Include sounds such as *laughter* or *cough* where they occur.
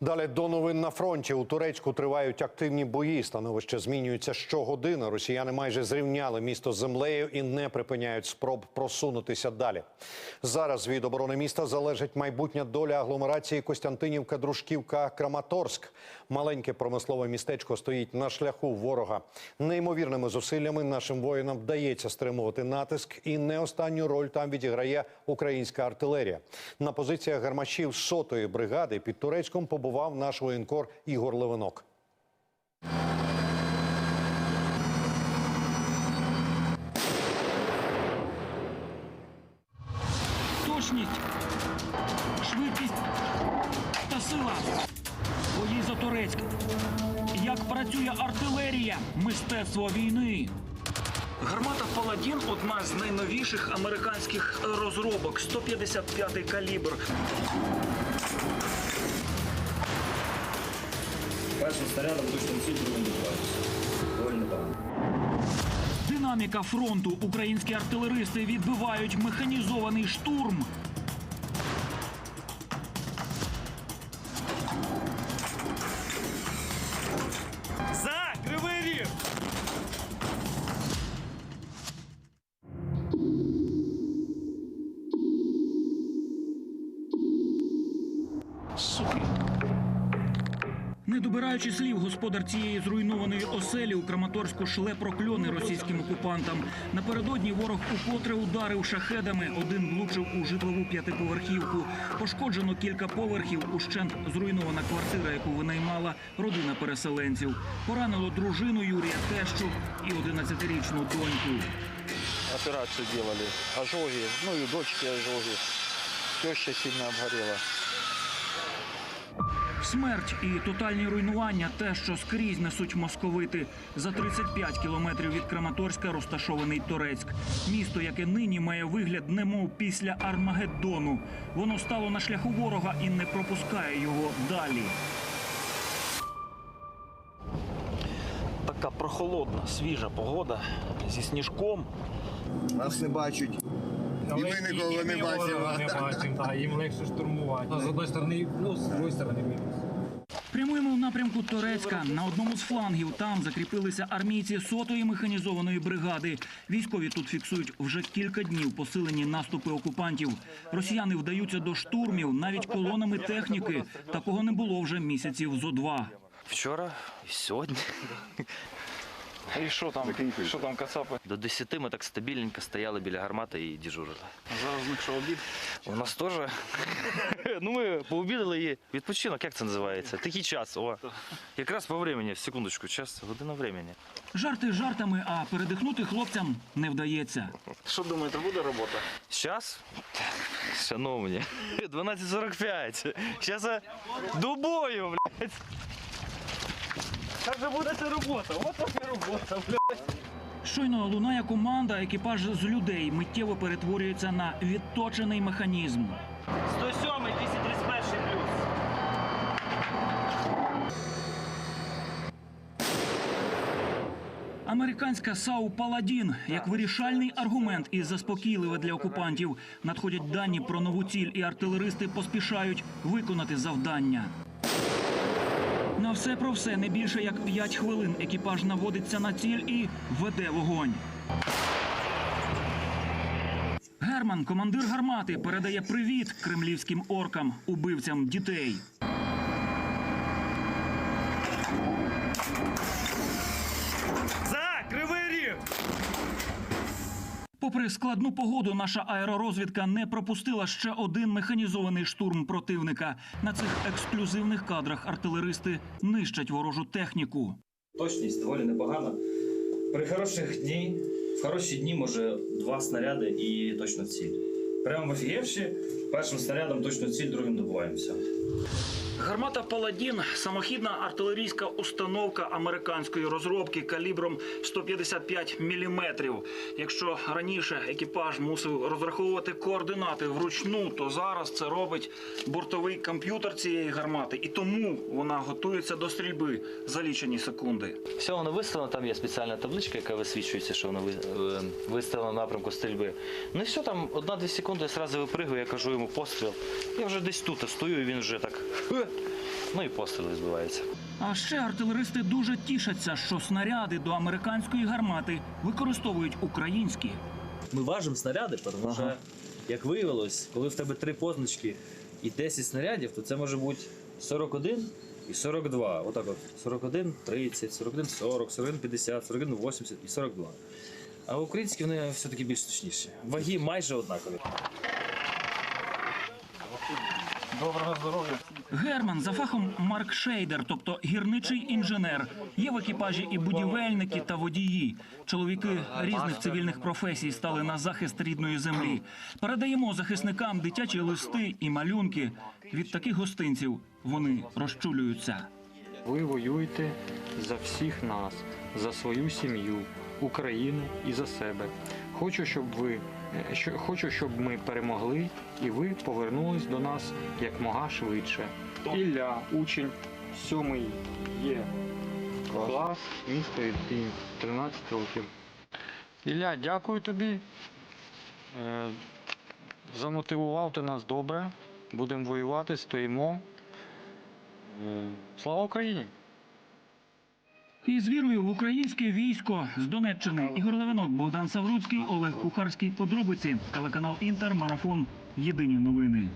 Далі до новин на фронті у Турецьку тривають активні бої. Становище змінюється щогодини. Росіяни майже зрівняли місто з землею і не припиняють спроб просунутися далі. Зараз від оборони міста залежить майбутня доля агломерації Костянтинівка, Дружківка, Краматорськ. Маленьке промислове містечко стоїть на шляху ворога. Неймовірними зусиллями нашим воїнам вдається стримувати натиск, і не останню роль там відіграє українська артилерія. На позиціях гармашів сотої бригади під Турецьком побував наш воєнкор Ігор Левинок. Точність, швидкість та сила. Бої за Турецьк. Як працює артилерія, мистецтво війни. Гармата Паладін одна з найновіших американських розробок. 155-й калібр. Першим снарядом точно всі другим добиваються. Доволі непогано. Динаміка фронту. Українські артилеристи відбивають механізований штурм. За кривий ріг! Суки. Не добираючи слів, господар цієї зруйнованої оселі у Краматорську шле прокльони російським окупантам. Напередодні ворог укотре ударив шахедами. Один влучив у житлову п'ятиповерхівку. Пошкоджено кілька поверхів. Ущент зруйнована квартира, яку винаймала родина переселенців. Поранило дружину Юрія Тещу і 11-річну доньку. операцию делали, ожоги, ну у дочки ожоги. Теща сильно обгорела. Смерть і тотальні руйнування те, що скрізь несуть московити. За 35 кілометрів від Краматорська розташований Торецьк. Місто, яке нині має вигляд, немов після Армагеддону. Воно стало на шляху ворога і не пропускає його далі. Така прохолодна, свіжа погода зі сніжком. Нас не бачать. І ми нікого не бачимо. Не бачимо, так, їм легше штурмувати. З одної сторони, ну, з другої сторони мінус. Прямуємо в напрямку Торецька. На одному з флангів там закріпилися армійці сотої механізованої бригади. Військові тут фіксують вже кілька днів посилені наступи окупантів. Росіяни вдаються до штурмів навіть колонами техніки. Такого не було вже місяців зо два. Вчора і сьогодні. І що там? Що там кацапи? До 10 ми так стабільненько стояли біля гармати і дежурили. Зараз в них що обід? У нас теж. *laughs* ну ми пообідали і відпочинок, як це називається? Такий час. О. Якраз по времени, секундочку, час, година времени. Жарти жартами, а передихнути хлопцям не вдається. Що думаєте, буде робота? Зараз, шановні, *laughs* 12.45. Зараз до бою, блядь. Як же буде ця робота? От тобі робота, бля. Щойно лунає команда, екіпаж з людей миттєво перетворюється на відточений механізм. 107 231 плюс. Американська САУ Паладін як вирішальний аргумент і заспокійливе для окупантів. Надходять дані про нову ціль, і артилеристи поспішають виконати завдання. На все про все не більше як 5 хвилин. Екіпаж наводиться на ціль і веде вогонь. Герман, командир гармати, передає привіт кремлівським оркам, убивцям дітей. Попри складну погоду, наша аеророзвідка не пропустила ще один механізований штурм противника. На цих ексклюзивних кадрах артилеристи нищать ворожу техніку. Точність доволі непогана. При хороших дні, в хороші дні може два снаряди і точно ціль. Прямо в офігевші, першим снарядом точно ціль, другим добуваємося. Гармата Паладін самохідна артилерійська установка американської розробки калібром 155 мм. Якщо раніше екіпаж мусив розраховувати координати вручну, то зараз це робить бортовий комп'ютер цієї гармати, і тому вона готується до стрільби за лічені секунди. Все воно виставлено, там є спеціальна табличка, яка висвічується, що воно е, виставлено в напрямку стрільби. Ну і все, там одна-дві секунди, я одразу випригую, я кажу йому постріл. Я вже десь тут стою, і він вже так. «Е!» Ну і постріли збиваються. А ще артилеристи дуже тішаться, що снаряди до американської гармати використовують українські. Ми важимо снаряди, тому що, як виявилось, коли в тебе три позначки і 10 снарядів, то це може бути 41 і 42. Отак от. 41, 30, 41, 40, 41, 50, 41, 80 і 42. А українські вони все-таки більш точніші. Ваги майже однакові. Доброго здоров'я. Герман за фахом Марк Шейдер, тобто гірничий інженер. Є в екіпажі і будівельники та водії. Чоловіки різних цивільних професій стали на захист рідної землі. Передаємо захисникам дитячі листи і малюнки. Від таких гостинців вони розчулюються. Ви воюєте за всіх нас, за свою сім'ю, Україну і за себе. Хочу, щоб ви е, хочу, щоб ми перемогли і ви повернулись до нас якмога швидше. Ілля, учень 7 є клас, місто Ірпінь, 13 років. Ілля, дякую тобі. Е, Замотивував ти нас добре. Будемо воювати, стоїмо. Е, Слава Україні! І з вірою в українське військо з Донеччини Ігор Левинок, Богдан Савруцький, Олег Кухарський. Подробиці телеканал Інтер, марафон. Єдині новини.